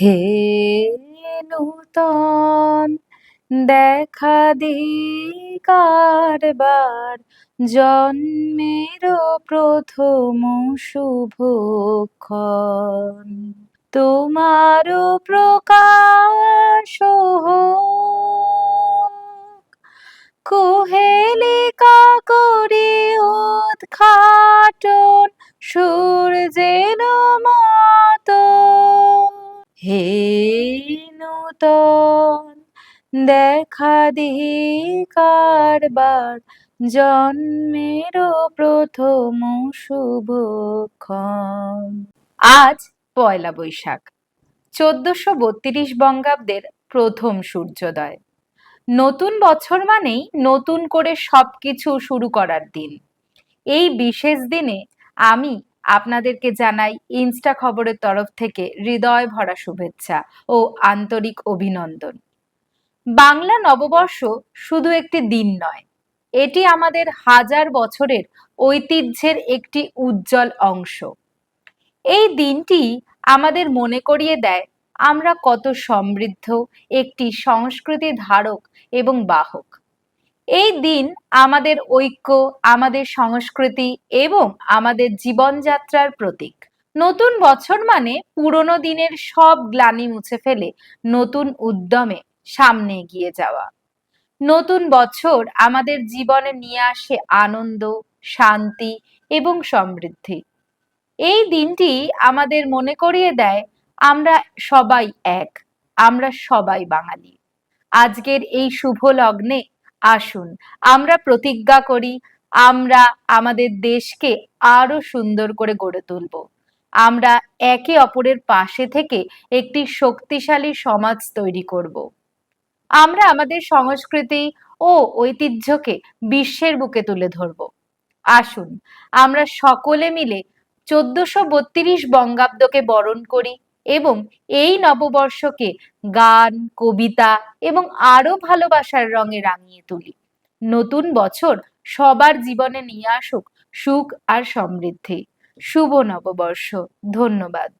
হে নূতন, দেখা কারবার জন্মেরও প্রথম শুভক্ষণ তোমারও প্রকাশ হোক। কুহেলিকা করি উদ্ঘাটন, সূর্যের মতো হে নূতন, দেখা কারবার জন্মেরও প্রথম শুভক্ষণ। আজ পয়লা বৈশাখ, চোদ্দশো বত্রিশ বঙ্গাব্দের প্রথম সূর্যোদয়। নতুন বছর মানেই নতুন করে সবকিছু শুরু করার দিন। এই বিশেষ দিনে আমি আপনাদেরকে জানাই ইনস্টা খবরের তরফ থেকে হৃদয় ভরা শুভেচ্ছা ও আন্তরিক অভিনন্দন। বাংলা নববর্ষ শুধু একটি দিন নয়, এটি আমাদের হাজার বছরের ঐতিহ্যের একটি উজ্জ্বল অংশ। এই দিনটি আমাদের মনে করিয়ে দেয় আমরা কত সমৃদ্ধ একটি সংস্কৃতি ধারক এবং বাহক। এই দিন আমাদের ঐক্য, আমাদের সংস্কৃতি এবং আমাদের জীবনযাত্রার প্রতীক। নতুন বছর মানে পুরনো দিনের সব গ্লানি মুছে ফেলে নতুন উদ্যমে সামনে এগিয়ে যাওয়া। নতুন বছর আমাদের জীবনে নিয়ে আসে আনন্দ, শান্তি এবং সমৃদ্ধি। এই দিনটি আমাদের মনে করিয়ে দেয় আমরা সবাই এক, আমরা সবাই বাঙালি। আজকের এই শুভ লগ্নে আসুন, আমরা প্রতিজ্ঞা করি, আমরা আমাদের দেশকে আরও সুন্দর করে গড়ে তুলব। আমরা একে অপরের পাশে থেকে একটি শক্তিশালী সমাজ তৈরি করব। আমরা আমাদের সংস্কৃতি ও ঐতিহ্যকে বিশ্বের বুকে তুলে ধরব। আসুন, আমরা সকলে মিলে চোদ্দশো বত্রিশ বঙ্গাব্দকে বরণ করি। এবং এই নববর্ষকে গান, কবিতা এবং আরও ভালোবাসার রঙে রাঙিয়ে তুলি। নতুন বছর সবার জীবনে নিয়ে আসুক সুখ আর সমৃদ্ধি। শুভ নববর্ষ। ধন্যবাদ।